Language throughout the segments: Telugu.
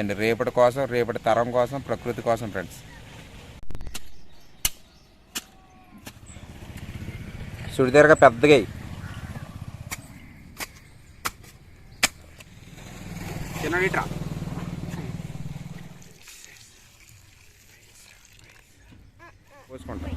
అండి. రేపటి కోసం రేపటి తరం కోసం ప్రకృతి కోసం ఫ్రెండ్స్. సుడిదారుగా పెద్దగా. చిన్నడిట్రా పోసుకుంటా.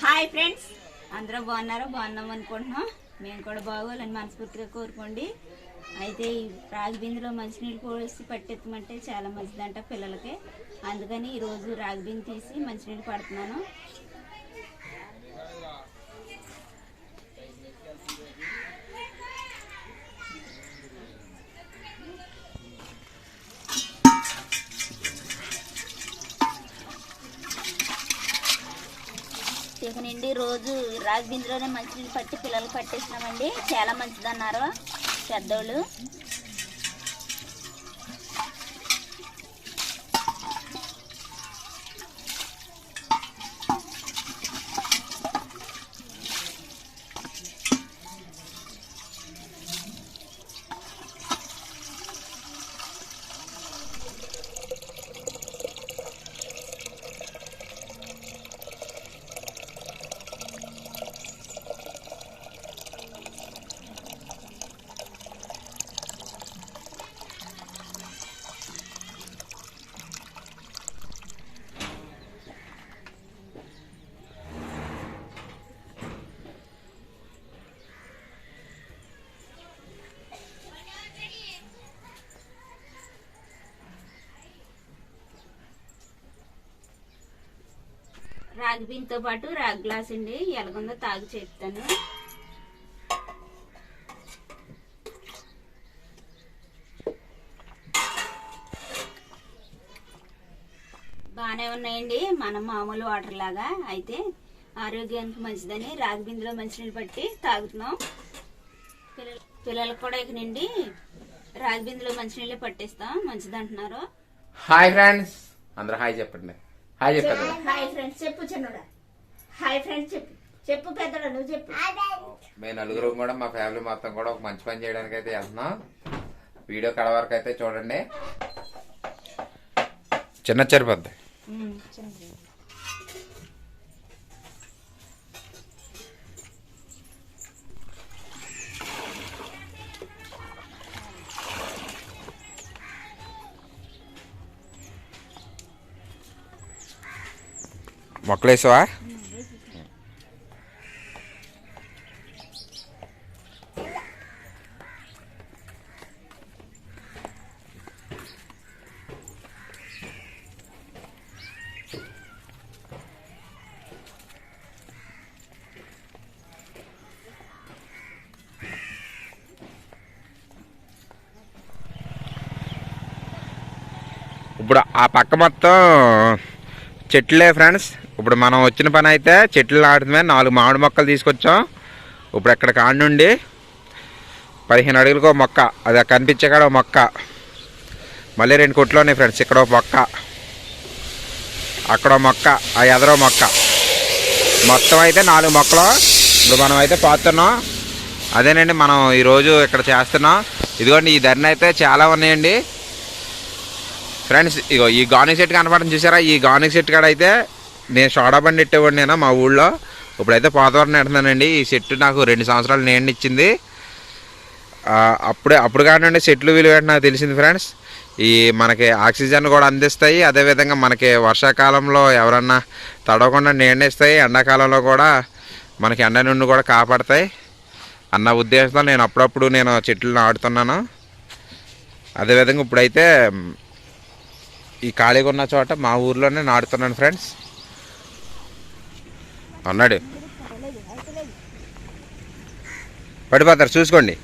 హాయ్ ఫ్రెండ్స్ అందరూ బాగున్నారా? బాగున్నాం అనుకుంటున్నాం. మేము కూడా బాగోవాలని మనస్ఫూర్తిగా కోరుకోండి. అయితే ఈ రాగి బిందులో మంచినీళ్ళు పోసి పట్టెత్తమంటే చాలా మంచిదంట పిల్లలకి. అందుకని ఈరోజు రాగి బిందు తీసి మంచినీళ్ళు పడుతున్నాను. ఇక నుండి రోజు రాగి బిందులోనే మంచినీళ్ళు పట్టి పిల్లలు పట్టేసినామండి. చాలా మంచిదన్నారు. పెద్దోళ్ళు. రాగి బిందుతో పాటు రాగి గ్లాస్ అండి. ఎలాగుందో తాగి చెప్తాను బాగానే ఉన్నాయండి. మనం మామూలు వాటర్ లాగా అయితే ఆరోగ్యానికి మంచిదని రాగి బిందులో మంచినీళ్ళు పట్టి తాగుతున్నాం. పిల్లలు పిల్లలకు కూడా ఇక నుండి రాగి బిందులో మంచినీళ్ళు పట్టిస్తాం. మంచిది అంటున్నారు హాయ్ ఫ్రెండ్స్. అందరూ హాయ్ చెప్పండి. హాయ్ చెప్పండి. హాయ్ ఫ్రెండ్స్ చెప్పు చిన్నడా. హాయ్ ఫ్రెండ్స్ చెప్పు. చెప్పు పెద్దడా నువ్వు చెప్పు. మేము నలుగురు కూడా మా ఫ్యామిలీ మొత్తం కూడా ఒక మంచి పని చేయడానికి అయితే వెళ్తున్నాం వీడియో కడ వరకు అయితే చూడండి. చిన్న సరిపోద్ది మొక్కలేసావా? ఇప్పుడు ఆ పక్క మొత్తం చెట్లే ఫ్రెండ్స్ ఇప్పుడు మనం వచ్చిన పని అయితే చెట్లు నాటడమే నాలుగు మామిడి మొక్కలు తీసుకొచ్చాం. ఇప్పుడు ఎక్కడ కాడి నుండి? పదిహేను అడుగులకు ఒక మొక్క. అది కనిపించే కాడ ఒక మొక్క. మళ్ళీ రెండు కొట్లు ఉన్నాయి ఫ్రెండ్స్ ఇక్కడ ఒక మొక్క. అక్కడ మొక్క ఆ ఎదరో మొక్క. మొత్తం అయితే నాలుగు మొక్కలు. ఇప్పుడు మనం అయితే పాతున్నాం. అదేనండి మనం ఈరోజు ఇక్కడ చేస్తున్నాం. ఇదిగోండి ఈ ధరణ అయితే చాలా ఉన్నాయండి. ఫ్రెండ్స్ ఇగో ఈ గార్నిక్ సెట్ కనపడడం చూసారా? ఈ గార్నిక్ సెట్ కాడ అయితే నేను షోడా బండి ఎట్టేవాడిని మా ఊళ్ళో. ఇప్పుడైతే పోతవరం నెడుతున్నానండి. ఈ చెట్టు నాకు రెండు సంవత్సరాలు నేను ఇచ్చింది. అప్పుడే అప్పుడు కానివ్వండి చెట్లు విలువ నాకు తెలిసింది ఫ్రెండ్స్. ఈ మనకి ఆక్సిజన్ కూడా అందిస్తాయి. అదేవిధంగా మనకి వర్షాకాలంలో ఎవరన్నా తడవకుండా నీడని ఎండాకాలంలో కూడా మనకి ఎండ నుండి కూడా కాపాడతాయి. అన్న ఉద్దేశంతో నేను అప్పుడప్పుడు నేను చెట్లు నాటుతున్నాను. అదేవిధంగా ఇప్పుడైతే ఈ ఖాళీగా ఉన్న చోట మా ఊర్లోనే నాటుతున్నాను ఫ్రెండ్స్. అన్నాడు. పడిపోతారు చూసుకోండి.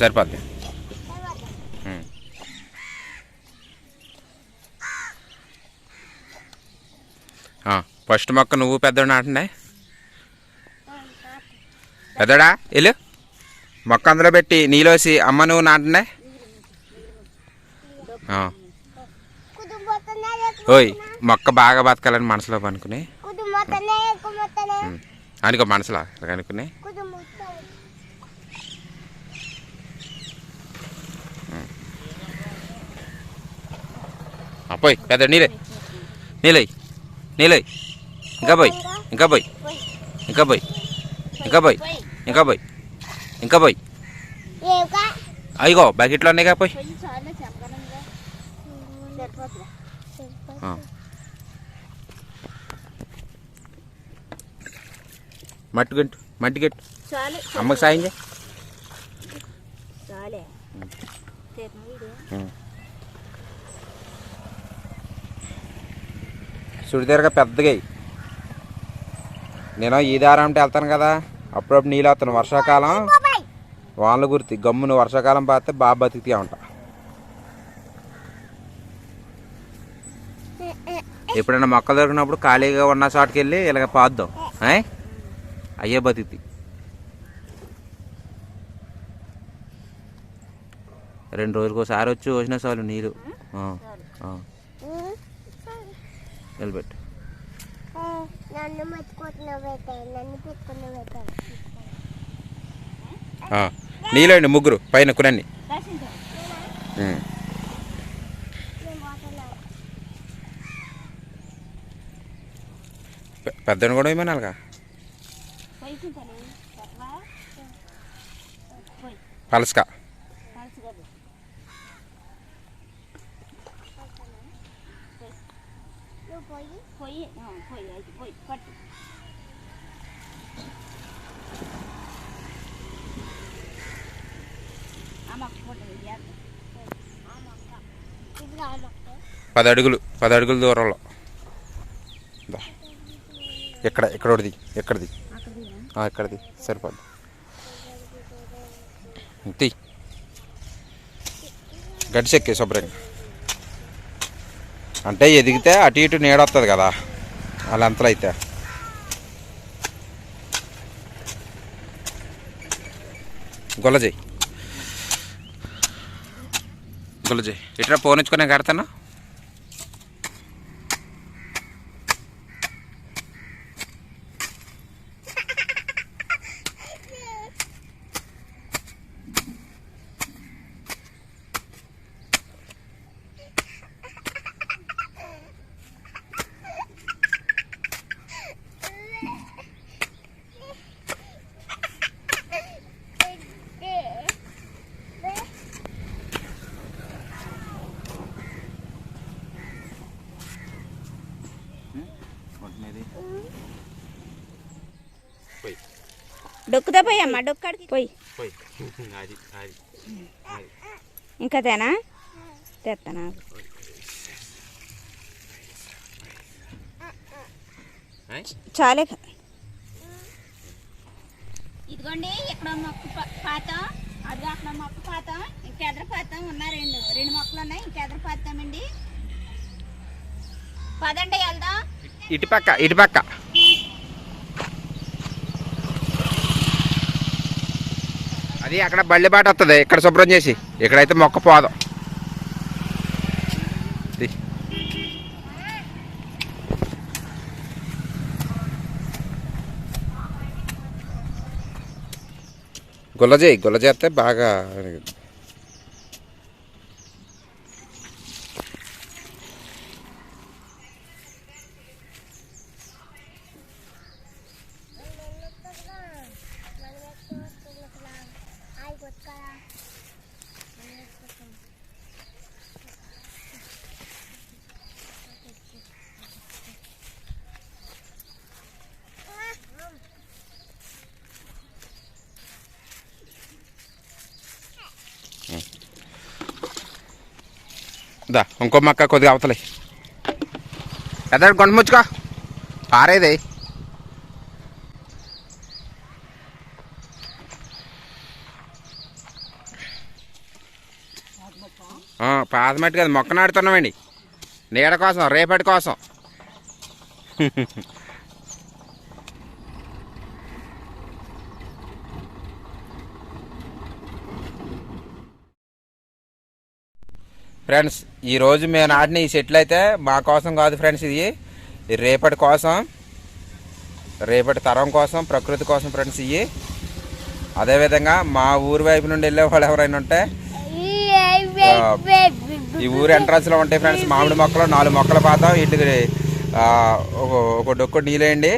సరిపోద్ది. ఫస్ట్ మొక్క నువ్వు పెద్దోడు నాటండి పెద్దడా? వెళ్ళు. మొక్క అందులో పెట్టి నీలోసి అమ్మ నువ్వు నాటండి. ఓయ్ మొక్క బాగా బతకాలని మనసులో అనుకుని అనుకో మనసులో అనుకుని పోయి పెద్ద నీలే. నీలై నీలై. ఇంకా పోయి ఇంకా పోయి ఇంకా పోయి ఇంకా పోయి ఇంకా పోయి ఇంకా పోయి. అయ్యో బకెట్లో ఉన్నాయిగా పోయి. మట్టి గంటు మట్టి గట్టు అమ్మకి సాయం చేయి. సుడితీరగా పెద్దగా నేను ఈ దారం అంటే వెళ్తాను కదా అప్పుడప్పుడు నీళ్ళు వస్తాను. వర్షాకాలం వానలు గుర్తి గమ్మును వర్షాకాలం పాతే బాగా బతికితే ఉంటా. ఎప్పుడైనా మొక్కలు దొరికినప్పుడు ఖాళీగా ఉన్న చోటుకి వెళ్ళి ఇలాగ పాద్దాం. అయ్యే బతికి రెండు రోజులకు ఒకసారి వచ్చి వచ్చిన చాలు నీరు. నిలబెట్టు నన్ను నన్ను నీళ్ళండి ముగ్గురు పైన కునన్ని రాసిందా ఉమ్. నేను పోతున్నాను పె- పెద్దను కూడా ఏమనాలిగా? పలసక కలిసి కదా నువ్వు పోయి పోయి అయితే పోయి పట్టు పది అడుగులు పది అడుగుల దూరంలో. దా. ఎక్కడ ఎక్కడది ఎక్కడది? అక్కడ ఎక్కడది? సరిపోద్ది. తీ. గడిచెక్కే శుభ్రంగా. అంటే ఎదిగితే అటు ఇటు నీడొస్తుంది కదా ఆ లెంతలు అయితే. గొల్లజయ్ గొల్లజయ్ ఇట్లా ఫోన్ ఇచ్చుకునే కడతానా? డొక్కుతా పోయి అమ్మ డొక్కడికి పోయి. పోయి. అది అది. ఇంకా తేనా? తెస్తానా చాలే. ఇదిగోండి ఇక్కడ మొక్క పాతం. అదిగో అక్కడ మొక్క పాతం. ఇంకెదర పాతం? ఉన్నాయి రెండు. రెండు మొక్కలు ఉన్నాయి. ఇంకెదర పాతామండి? పదండి వెళ్దాం. ఇటు పక్క ఇటు పక్క అది అక్కడ బళ్ళి బాట వస్తుంది ఇక్కడ శుభ్రం చేసి. ఇక్కడైతే మొక్క పోదాం. ఇది. గుల్ల చేయి గుల్ల చేస్తే బాగా దా ఇంకో మొక్క కొద్దిగా అవతలే. ఎదాడు కొండ ముచ్చుకో. పారేది. పాత మట్టి కదా మొక్క నాడుతున్నామండి నీడ కోసం రేపటి కోసం. ఫ్రెండ్స్ ఈరోజు మేము నాటిన ఈ చెట్లు అయితే మా కోసం కాదు ఫ్రెండ్స్ ఇది రేపటి కోసం రేపటి తరం కోసం ప్రకృతి కోసం ఫ్రెండ్స్ ఇవి. అదేవిధంగా మా ఊరి వైపు నుండి వెళ్ళే వాళ్ళు ఎవరైనా ఉంటే ఈ ఊరు ఎంట్రన్స్లో ఉంటాయి ఫ్రెండ్స్ మామిడి మొక్కలు నాలుగు మొక్కలు పాతాం వీటికి ఒక డొక్కు నీళ్ళేయండి.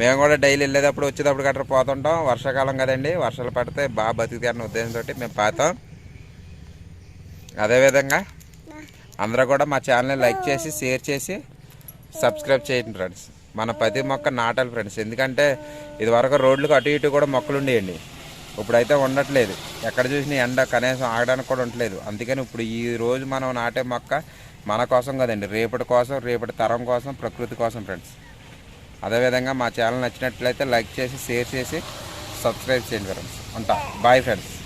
మేము కూడా డైలీ వెళ్ళేటప్పుడు వచ్చేటప్పుడు గట్రా పోతుంటాం. వర్షాకాలం కదండి వర్షాలు పడితే బాగా బతుకుతారని ఉద్దేశంతో మేము పాతాం. అదేవిధంగా అందరూ కూడా మా ఛానల్ని లైక్ చేసి షేర్ చేసి సబ్స్క్రైబ్ చేయండి ఫ్రెండ్స్. మన ప్రతి మొక్క నాటాలి ఫ్రెండ్స్. ఎందుకంటే ఇది వరకు రోడ్లకు అటు ఇటు కూడా మొక్కలు ఉండేయండి. ఇప్పుడైతే ఉండట్లేదు. ఎక్కడ చూసినా ఎండ కనీసం ఆగడానికి కూడా ఉండట్లేదు. అందుకని ఇప్పుడు ఈ రోజు మనం నాటే మొక్క మన కోసం కదండి. రేపటి కోసం రేపటి తరం కోసం ప్రకృతి కోసం ఫ్రెండ్స్. అదేవిధంగా మా ఛానల్ నచ్చినట్లయితే లైక్ చేసి షేర్ చేసి సబ్స్క్రైబ్ చేయండి ఫ్రెండ్స్. ఉంటా. Bye friends.